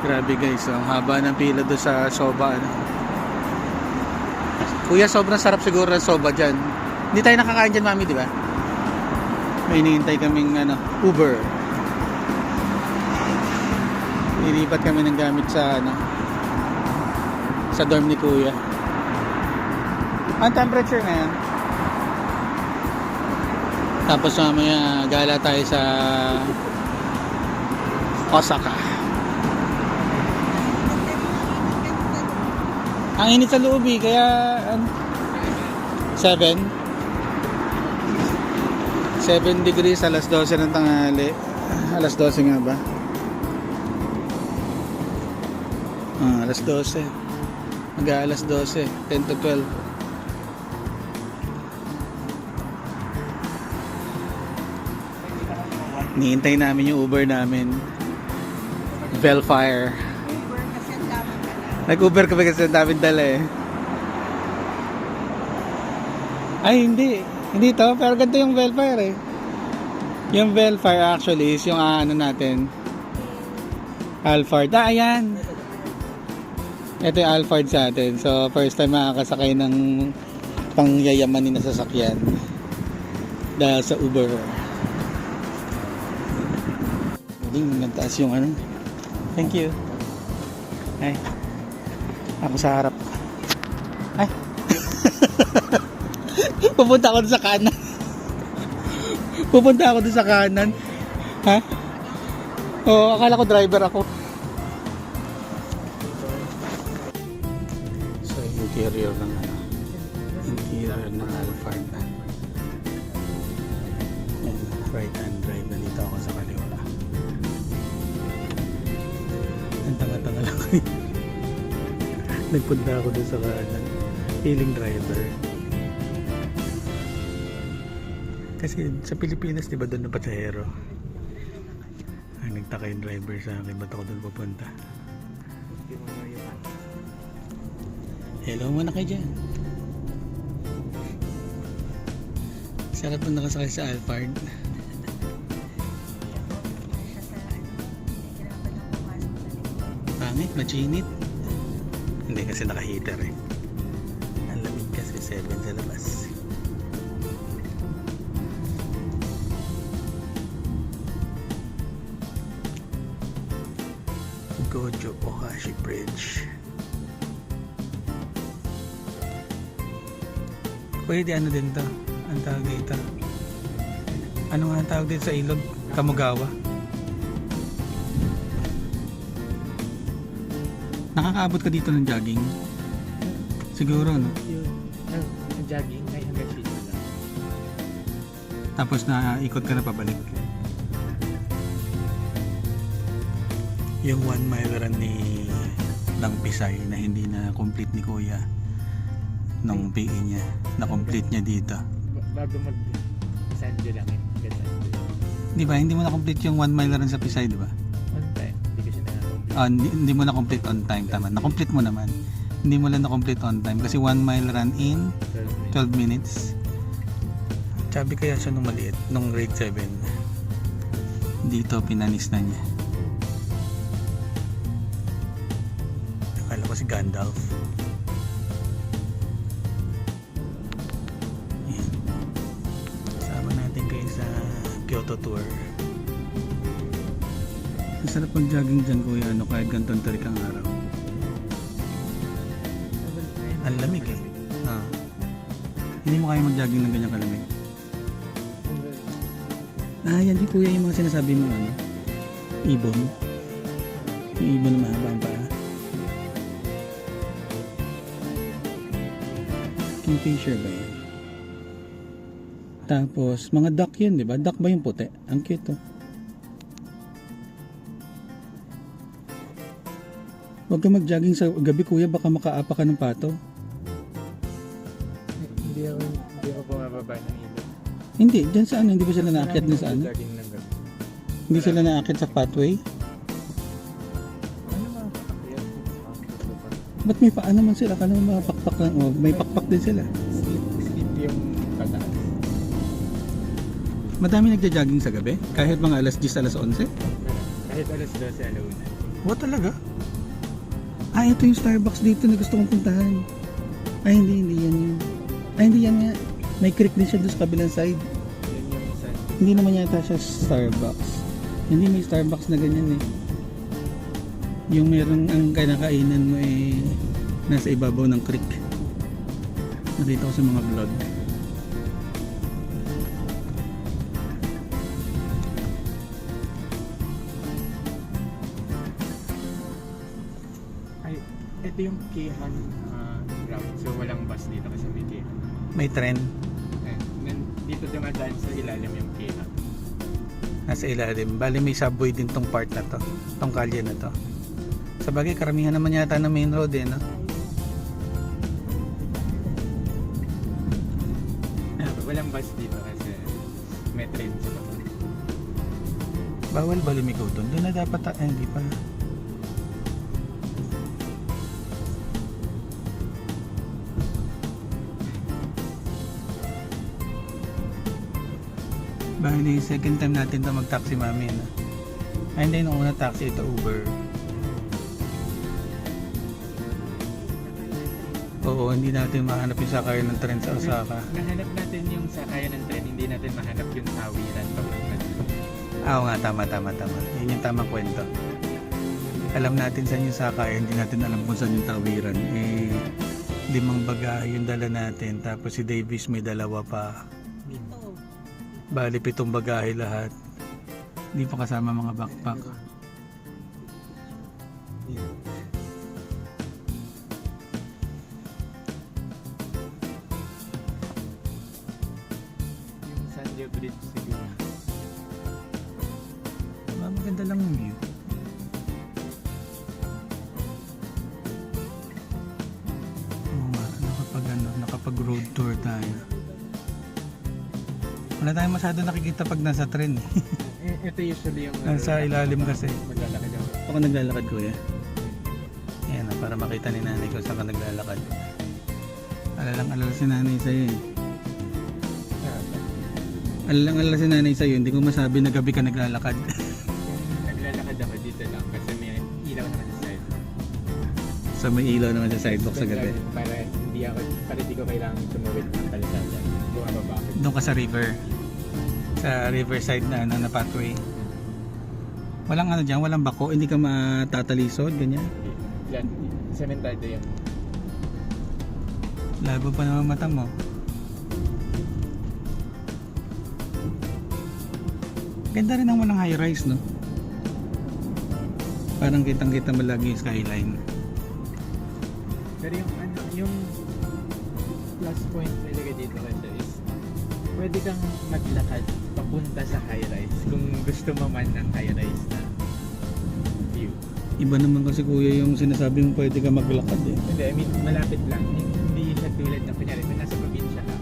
Grabe guys, ang haba ng pila doon sa soba. Ano. Kuya, sobrang sarap siguro ng soba dyan. Hindi tayo nakakain dyan, mami, di ba? May hinihintay kaming ano, Uber. Ilipat kami ng gamit sa ano, sa dorm ni Kuya. Ang temperature ngayon? Tapos mamaya gala tayo sa Osaka. Ang init sa loob eh, kaya um, 7 7 degrees alas 12 ng tanghali. Alas 12 nga ba? Ah, alas 12. Mag alas 12, 10 to 12. Nihintay namin yung Uber namin. Velfire. Nag-Uber kami kasi ang daming dala eh. Ay, hindi. Hindi to. Pero ganito yung Velfire eh. Yung Velfire actually is yung ah, ano natin. Alphard. Ah, ayan. Ito yung Alphard sa atin. So, first time makakasakay ng pangyayamanin na sasakyan. Dahil sa Uber. Galing, nagtaas yung ano. Thank you. Ay. Ako sa harap. Ay. Pupunta ako doon sa kanan. Pupunta ako doon sa kanan. Ha? Oo, akala ko driver ako. So, interior ng ano. Interior ng Alphard. Right hand drive. Nandito ako sa kaliwa. Ang tanga-tanga lang ko Nagpunta ako doon sa kanan. Feeling driver. Kasi sa Pilipinas, di ba doon na pasahero? Ang nagtaka yung driver sa akin, ba't ako doon pupunta? Hello muna kayo dyan. Sarap mo nakasakay sa Alphard. Pangit, machinit. Hindi kasi naka-heater eh. Ang lamig kasi 7 sa labas. Gojo Okashi Bridge. Pwede ano din to? Ang tawag dito. Ano nga ang tawag dito sa ilog? Kamugawa. Nakakaabot ka dito ng jogging? Siguro, no? Yung, yung, yung jogging ay hanggang dito lang. Tapos na ikot ka na pabalik. Yung one mile run ni ng Pisay na hindi na complete ni Kuya nung PE niya. Na complete niya dito. Ba- bago mag Sanjo lang yun. Di ba? Hindi mo na complete yung one mile run sa Pisay, di ba? Ah, hindi, hindi mo na complete on time. Tama. Na-complete mo naman. Hindi mo lang na-complete on time. Kasi one mile run in 12 minutes. Sabi kaya siya nung maliit, nung grade 7. Dito, pinanis na niya. Akala ko si Gandalf. Kasama natin kayo sa Kyoto Tour. Masarap pag jogging dyan kuya, ano, kahit ganitong tarik ang araw. Ang lamig eh. Ah. Hindi mo kaya mag-jogging ng ganyan kalamig. Ah, yan din kuya yung mga sinasabi mo ano. Ibon. Yung ibon na mahaba ang paa. Kingfisher ba yan? Tapos, mga duck yun, di ba? Duck ba yung puti? Ang cute oh. Huwag ka mag-jogging sa gabi kuya, baka makaapak ka ng pato. Hindi ako, hindi ako bumababa ng ilog. Hindi, dyan sa ano, hindi ba sila naakyat din sa ano? Jogging lang gabi. Hindi sila naakyat sa pathway? Ano? Ba't may paano man sila? Kano mga pakpak lang? Oh, may pakpak din sila. Steep, steep yung pataas. Madami nagja-jogging sa gabi? Kahit mga alas 10, alas 11? Kahit alas 12 alauna. Oo talaga? Ah, ito yung Starbucks dito na gusto kong puntahan. Ay, hindi, hindi yan yun. Ay, hindi yan nga. May creek din siya doon sa kabilang side. Hindi naman yata siya Starbucks. Hindi may Starbucks na ganyan eh. Yung merong ang kinakainan mo eh nasa ibabaw ng creek. Nakita ko sa mga vlog. Ito yung Kehan ah, route. So walang bus dito kasi may Kehan. May tren Eh, then, dito dumadaan sa ilalim yung Kehan. nasa ilalim. Bali may subway din tong part na to. Tong kalye na to. Sa bagay, karamihan naman yata ng main road eh, no? Ah, walang bus dito kasi may train sa baba. Bawal ba lumiko doon? Doon na dapat, ta- eh, hindi pa. Bali, second time natin to mag-taxi mami, no? Ay, hindi, nung una taxi, ito Uber. Oo, hindi natin mahanap yung sakayan ng tren sa Osaka. Nahanap natin yung sakayan ng train, hindi natin mahanap yung tawiran papunta. Ah, Oo nga, tama, tama, tama. Yun yung tamang kwento. Alam natin saan yung sakayan, hindi natin alam kung saan yung tawiran. Eh, limang baga yung dala natin. Tapos si Davis may dalawa pa. Bali, pitong bagahe lahat. Hindi pa kasama mga backpack. Yung Sandia Bridge siguro. Ah, maganda lang yung view. Oo nga, nakapag, ano, nakapag road tour tayo. Wala tayong masyado nakikita pag nasa tren. Eh, ito usually yung... Nasa ilalim kasi. Maglalakad ako. Ako naglalakad kuya. Ayan na, para makita ni nanay kung saan ka naglalakad. Alalang alala si nanay sa'yo eh. Alalang alala si nanay sa'yo, hindi ko masabi na gabi ka naglalakad. Naglalakad ako dito lang kasi may ilaw naman sa side. so may ilaw naman sa sidewalk sa gabi. Para hindi ako, para hindi ko kailangan tumawid ng kalsada. Bumababa ako. Doon ka sa river. Sa riverside na, ano, na pathway. Walang ano dyan, walang bako, hindi ka matatalisod, ganyan. Yan, sementado yung Labo pa naman mata mo. Ganda rin ang walang high rise, no? Parang kitang-kita mo lagi yung skyline. Pero yung ano, point talaga dito kasi is pwede kang maglakad papunta sa high rise kung gusto mo man ng high rise na view. Iba naman kasi kuya yung sinasabi mo pwede ka maglakad eh. Hindi, I mean, malapit lang. Hindi siya tulad na kunyari, kung nasa probinsya ka,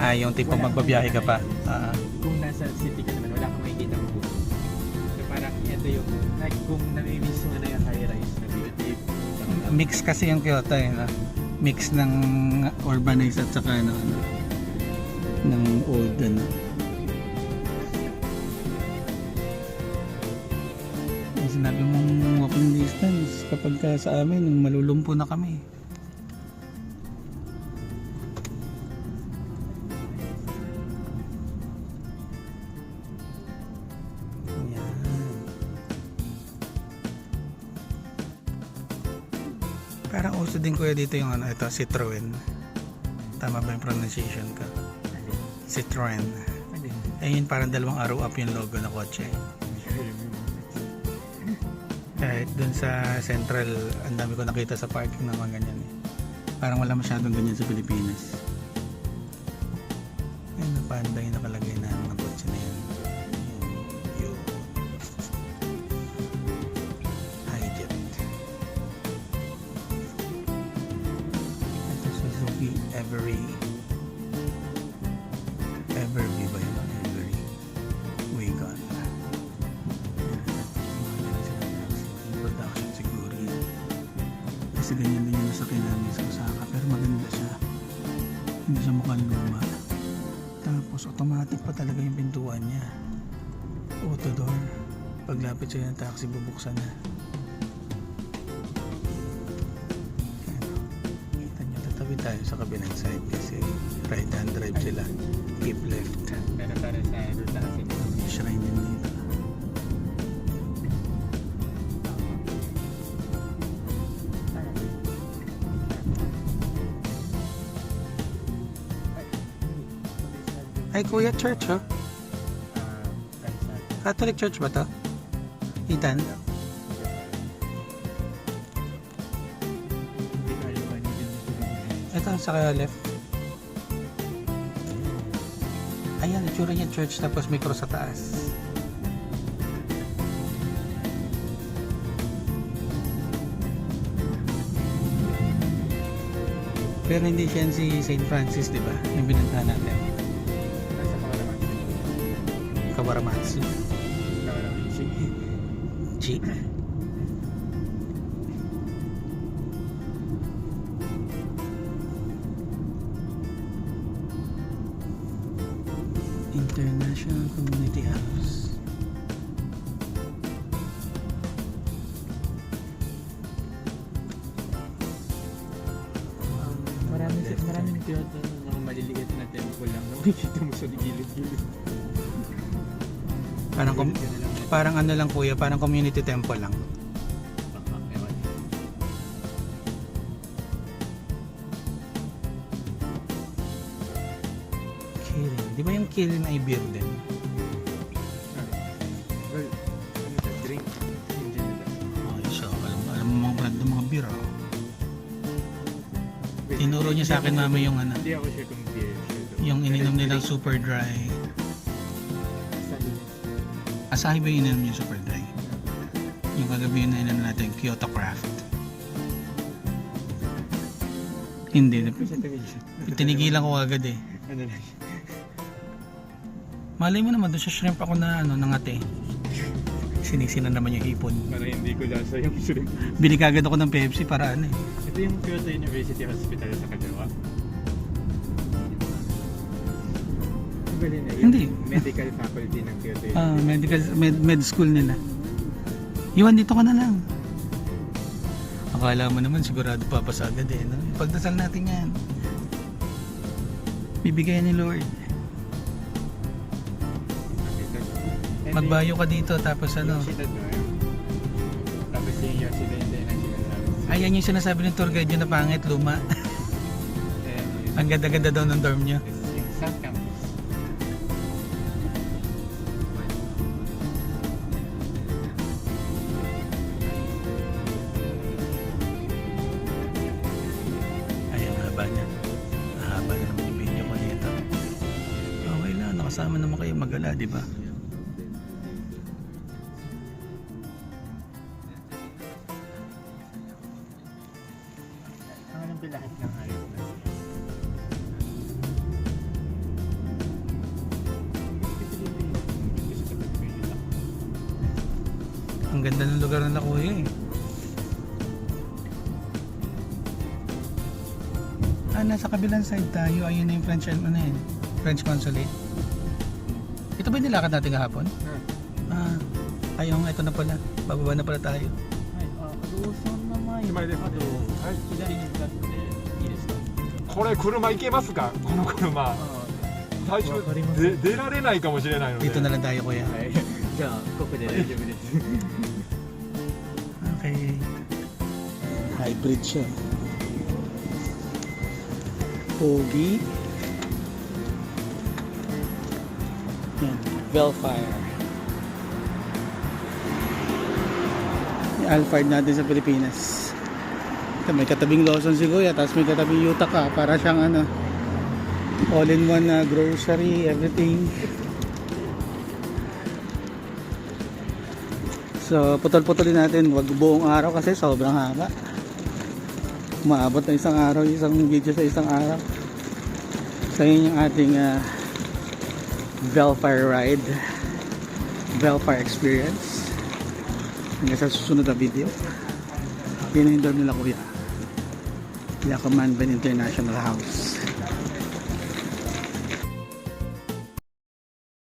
Ah, yung tipo Wala. magbabiyahe ka pa. Ah, kung nasa city ka naman, wala kang makikita ng view. So parang ito yung, like kung namimiss mo na yung high rise na view, mix kasi yung Kyoto eh. No? Mix ng urbanized at saka ano, ano, ng old ano. Sinabi mong walking distance kapag ka sa amin malulumpo na kami. Parang uso din kuya dito yung ano, ito, Citroen. Tama ba yung pronunciation ko? Citroen. Ayun, parang dalawang araw up yung logo ng kotse. Kahit dun sa central, ang dami ko nakita sa parking ng mga ganyan eh. Parang wala masyadong ganyan sa Pilipinas. Ayun, napanda yung nakalagay na kasi ganyan din yung sasakyan ng Miss Kusaka pero maganda siya. Hindi siya mukhang luma. Tapos automatic pa talaga yung pintuan niya. Auto door. Paglapit siya ng taxi bubuksan na kita nyo tatabi tayo sa kabilang side kasi right hand drive sila. Keep left. Pero para sa shrine din dito. Ay kuya, church oh. Catholic church ba to? Ethan? Ito sa kaya left. Ayan, itsura niya church tapos may cross sa taas. Pero hindi siya si St. Francis, di ba? Yung binuntahan natin. Kawaramatsu. Kawaramatsu. G. International Community House. Maraming maraming Kyoto ng mga maliliit na temple lang na makikita mo sa gilid-gilid. Parang, com- parang ano lang kuya, parang community temple lang. Kirin. Di ba yung Kirin ay beer din? Well, ano siya, drink in general. Ay, alam, alam mo mga brand ng mga beer ah. Wait, Tinuro niya sa akin mami yung ano, Hindi ako sure kung beer yung ininom nilang super dry. Asahi ba yung ininom niya super dry? Yung kagabi yun na ininom natin, Kyoto Craft. Hindi, tinigilan ko agad eh. Ano lang? Malay mo naman, doon sa shrimp ako na ano, nangate. Sinisina naman yung hipon. Para hindi ko lasa yung shrimp. Bili kagad ako ng Pepsi para ano eh. Ito yung Kyoto University Hospital sa kaliwa. Din eh, yung Hindi. medical faculty ng Kyoto University. Ah, medical med, med school nila. Iwan dito ka na lang. Akala mo naman sigurado papasa agad eh. No? Pagdasal natin yan. Bibigay ni Lord. Magbayo ka dito tapos ano. Tapos yung Yoshida. Ayan yung sinasabi ng tour guide yun na pangit, luma. Yung- Ang ganda-ganda daw ng dorm yung South. Nakasama naman kayo magala, di ba? Ang anong lahat ng hayop Ang ganda ng lugar na nakuha eh. Ah, nasa kabilang side tayo. Ayun na yung French, ano eh, French consulate. Ito ba yung nilakad natin kahapon? Ah, ayun, ito na pala. Bababa na pala tayo. 手前ですねあとはい左に向かっていいですかこれ車行けますかこの車最初わかりますで出られないかもしれないので Dito na lang tayo kuya. はいじゃあここで大丈夫です Okay. Hybrid siya. Pogi. Yan. Bellfire. Yung Alphard natin sa Pilipinas. Ito, may katabing Lawson si Kuya, tapos may katabing Utaka para siyang ano, all-in-one na grocery, everything. So, putol-putulin natin. Wag buong araw kasi sobrang haba. Umaabot na isang araw, isang video sa isang araw. So, yun yung ating uh, Bellfire ride. Bellfire experience. Hanggang sa susunod na video. Yun na yung dorm nila kuya. Yakuman Ben International House.